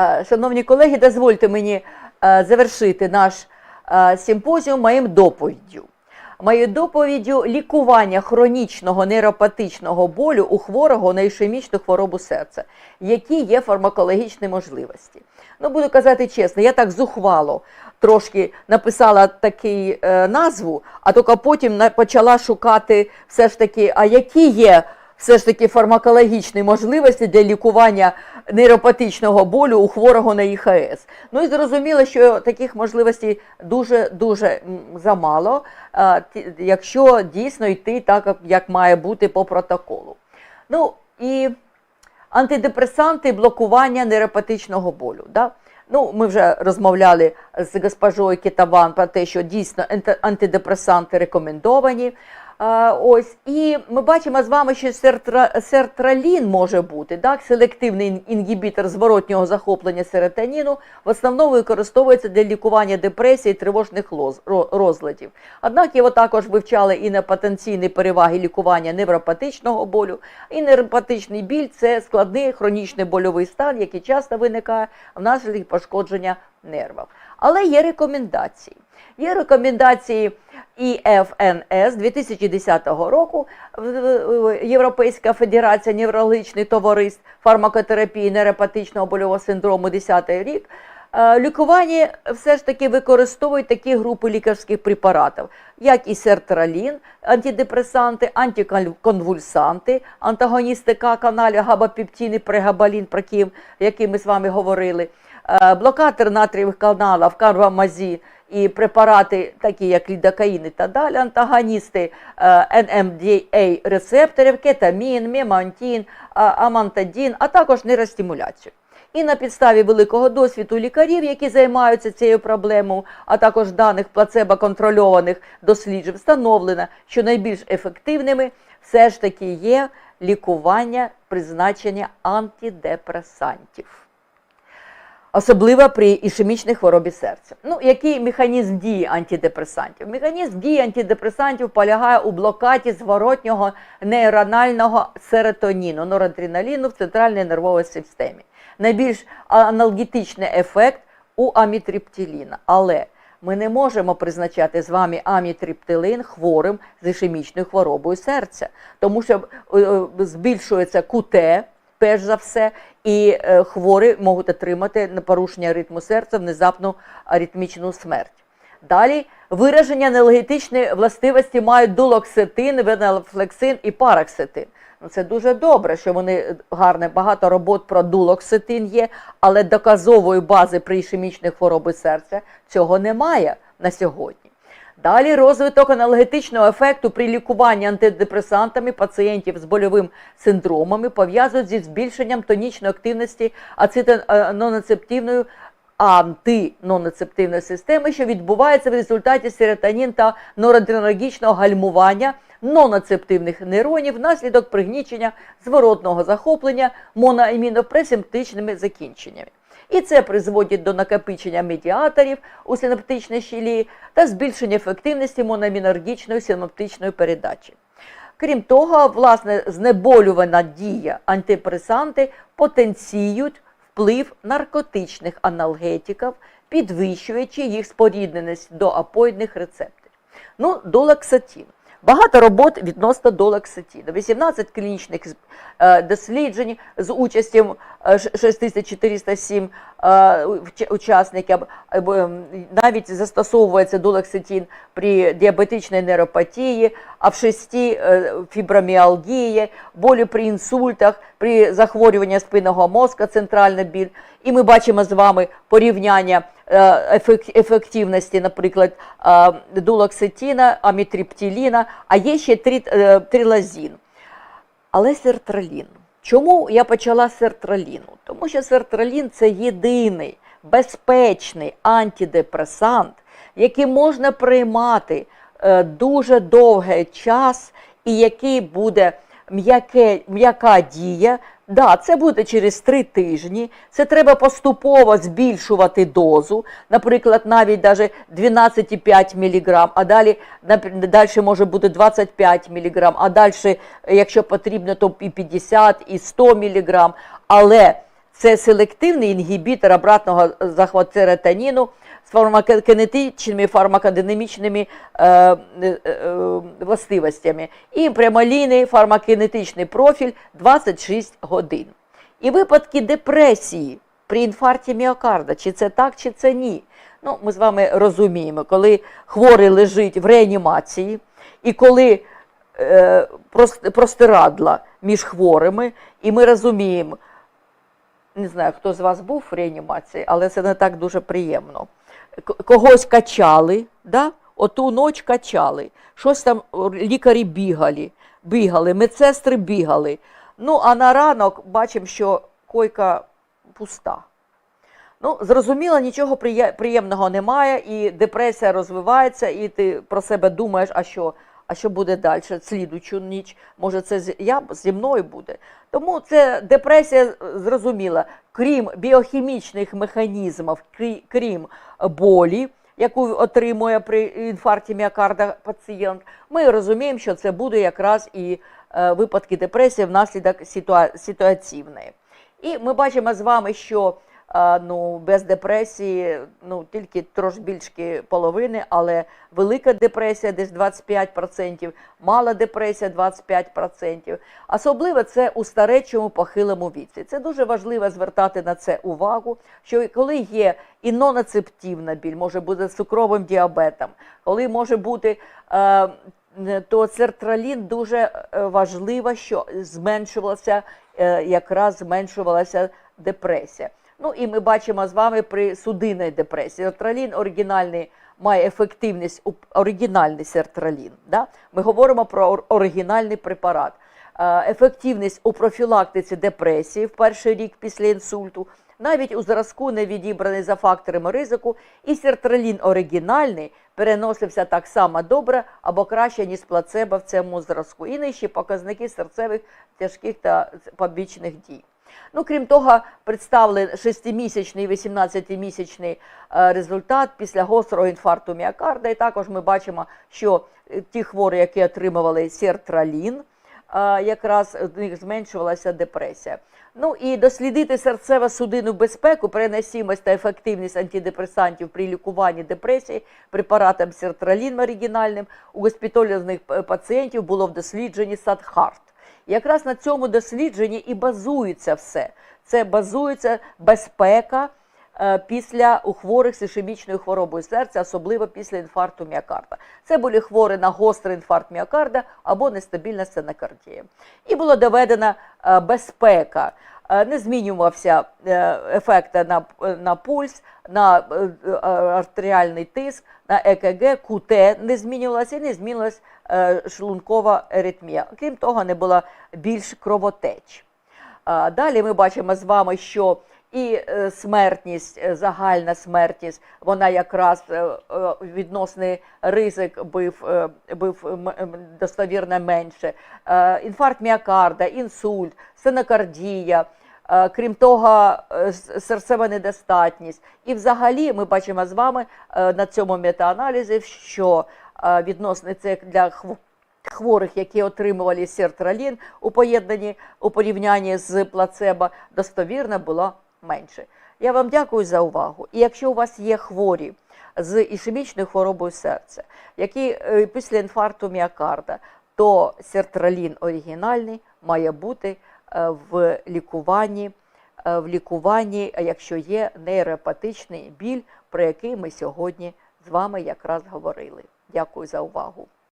Е, Шановні колеги, дозвольте мені е, завершити наш е, симпозіум моїм доповіддю. Моєю доповіддю лікування хронічного нейропатичного болю у хворого на ішемічну хворобу серця, які є фармакологічні можливості. Ну, буду казати чесно, я так зухвало трошки написала таку е, назву, а тільки потім почала шукати все ж таки, а які є все ж таки фармакологічні можливості для лікування нейропатичного болю у хворого на ІХС. Ну і зрозуміло, що таких можливостей дуже дуже замало, якщо дійсно йти так, як має бути по протоколу. Ну і антидепресанти блокування нейропатичного болю. Да? Ну, ми вже розмовляли з госпожою Кітаван про те, що дійсно антидепресанти рекомендовані. Ось, і ми бачимо з вами, що сертра, сертралін може бути, так, селективний інгібітор зворотнього захоплення серотоніну, в основному використовується для лікування депресії тривожних розладів. Однак його також вивчали і на потенційні переваги лікування невропатичного болю. І невропатичний біль це складний хронічний больовий стан, який часто виникає внаслідок пошкодження нервів. Але є рекомендації. Є рекомендації ІФНС 2010 року Європейська федерація неврологічних товариств фармакотерапії нейропатичного больового синдрому 10 рік. Е, Лікування все ж таки використовують такі групи лікарських препаратів, як і сертралін, антидепресанти, антиконвульсанти, антагоністи К-каналів, габапептин і прегабалін, про які, ми з вами говорили, е, блокатор натрієвих каналів, карвамазін і препарати, такі як лідокаїн і так далі, антагоністи е, NMDA рецепторів, кетамін, мемантін, амантадін, а також нейростимуляцію. І на підставі великого досвіду лікарів, які займаються цією проблемою, а також даних плацебо-контрольованих досліджень, встановлено, що найбільш ефективними все ж таки є лікування призначення антидепресантів. Особливо при ішемічній хворобі серця. Ну, який механізм дії антидепресантів? Механізм дії антидепресантів полягає у блокаді зворотнього нейронального серотоніну, норадреналіну в центральній нервовій системі. Найбільш аналгетичний ефект у амітриптиліна. Але ми не можемо призначати з вами амітриптилин хворим з ішемічною хворобою серця, тому що е, е, збільшується КУТ, перш за все, і е, хворі можуть отримати порушення ритму серця, внезапну аритмічну смерть. Далі вираження аналогетичної властивості мають дулоксетин, венелфлексин і параксетин. Ну, це дуже добре, що вони гарне, багато робот про дулоксетин є, але доказової бази при ішемічних хвороби серця цього немає на сьогодні. Далі розвиток аналогетичного ефекту при лікуванні антидепресантами пацієнтів з больовим синдромами пов'язують зі збільшенням тонічної активності ацетоноцептивної антинонацептивної системи, що відбувається в результаті серотонін та норадреналогічного гальмування нонацептивних нейронів внаслідок пригнічення зворотного захоплення моноамінопресимптичними закінченнями. І це призводить до накопичення медіаторів у синаптичній щілі та збільшення ефективності моноамінергічної синаптичної передачі. Крім того, власне, знеболювана дія антипресанти потенціюють вплив наркотичних аналгетиків, підвищуючи їх спорідненість до апоїдних рецепторів. Ну, долаксатин. Багато робот відносно долаксатину. 18 клінічних е, досліджень з участю е, ш- 6407 е, учасників. Е, бо, м, Навіть застосовується долаксатин при діабетичній нейропатії, а в шесті е, фіброміалгії, болі при інсультах, при захворюванні спинного мозка, центральна біль. І ми бачимо з вами порівняння е, ефективності, наприклад, дулоксетина, амітриптиліна, а є ще трилазін. Але сертралін. Чому я почала з сертраліну? Тому що сертралін це єдиний безпечний антидепресант, який можна приймати е, дуже довгий час і який буде м'яка дія. Да, це буде через три тижні. Це треба поступово збільшувати дозу, наприклад, навіть даже 12,5 мг, а далі, далі може бути 25 мг, а далі, якщо потрібно, то і 50, і 100 мг. Але Це селективний інгібітор обратного захвату серотоніну з фармакокінетичними, фармакодинамічними е, е, е, властивостями. І прямолінійний фармакінетичний профіль 26 годин. І випадки депресії при інфаркті міокарда, чи це так, чи це ні. Ну, ми з вами розуміємо, коли хворий лежить в реанімації, і коли е, прос- простирадла між хворими, і ми розуміємо, не знаю, хто з вас був в реанімації, але це не так дуже приємно. Когось качали, да? оту ніч качали, щось там лікарі бігали, бігали, медсестри бігали. Ну, а на ранок бачимо, що койка пуста. Ну, зрозуміло, нічого приємного немає, і депресія розвивається, і ти про себе думаєш, а що, а що буде далі, слідучу ніч, може, це я, зі мною буде. Тому це депресія е, зрозуміла, крім біохімічних механізмів, крім болі, яку отримує при інфаркті міокарда пацієнт, ми розуміємо, що це буде якраз і е, випадки депресії внаслідок ситуа- ситуаційної. І ми бачимо з вами, що ну, без депресії ну, тільки трошки більше половини, але велика депресія десь 25%, мала депресія 25%. Особливо це у старечому похилому віці. Це дуже важливо звертати на це увагу, що коли є і біль, може бути цукровим діабетом, коли може бути. Е, то сертралін дуже е, важливо, що зменшувалася, е, якраз зменшувалася депресія. Ну і ми бачимо з вами при судинній депресії. Сертралін оригінальний має ефективність у оригінальний сертралін. Да? Ми говоримо про оригінальний препарат. Е, Ефективність у профілактиці депресії в перший рік після інсульту, навіть у зразку не відібраний за факторами ризику, і сертралін оригінальний переносився так само добре або краще, ніж плацебо в цьому зразку. І нижчі показники серцевих тяжких та побічних дій. Ну, крім того, представили 6-місячний і 18-місячний е, результат після гострого інфаркту міокарда. І також ми бачимо, що е, ті хворі, які отримували сертралін, е, якраз в них зменшувалася депресія. Ну і дослідити серцево-судинну безпеку, переносимость та ефективність антидепресантів при лікуванні депресії препаратом сертралін оригінальним у госпіталізних е, пацієнтів було в дослідженні Садхарт. Якраз на цьому дослідженні і базується все. Це базується безпека е, після у хворих з ішемічною хворобою серця, особливо після інфаркту міокарда. Це були хворі на гострий інфаркт міокарда або нестабільна стенокардія. І була доведена е, безпека. Е, Не змінювався е, ефект на, на пульс, на е, артеріальний тиск, на ЕКГ, КУТ не змінювалося і не змінилась е, шлункова аритмія. Крім того, не було більш кровотеч. Далі ми бачимо з вами, що і е, смертність, е, загальна смертність, вона якраз е, відносний ризик був, м- достовірно менше. Інфаркт міокарда, інсульт, стенокардія. Е, Крім того, серцева недостатність. І взагалі ми бачимо з вами на цьому метааналізі, що відносний це для хворих, які отримували сертралін у поєднанні у порівнянні з плацебо, достовірно було менше. Я вам дякую за увагу. І якщо у вас є хворі з ішемічною хворобою серця, які е, після інфаркту міокарда, то сертралін оригінальний має бути е, в лікуванні, е, в лікуванні, якщо є нейропатичний біль, про який ми сьогодні з вами якраз говорили. Дякую за увагу.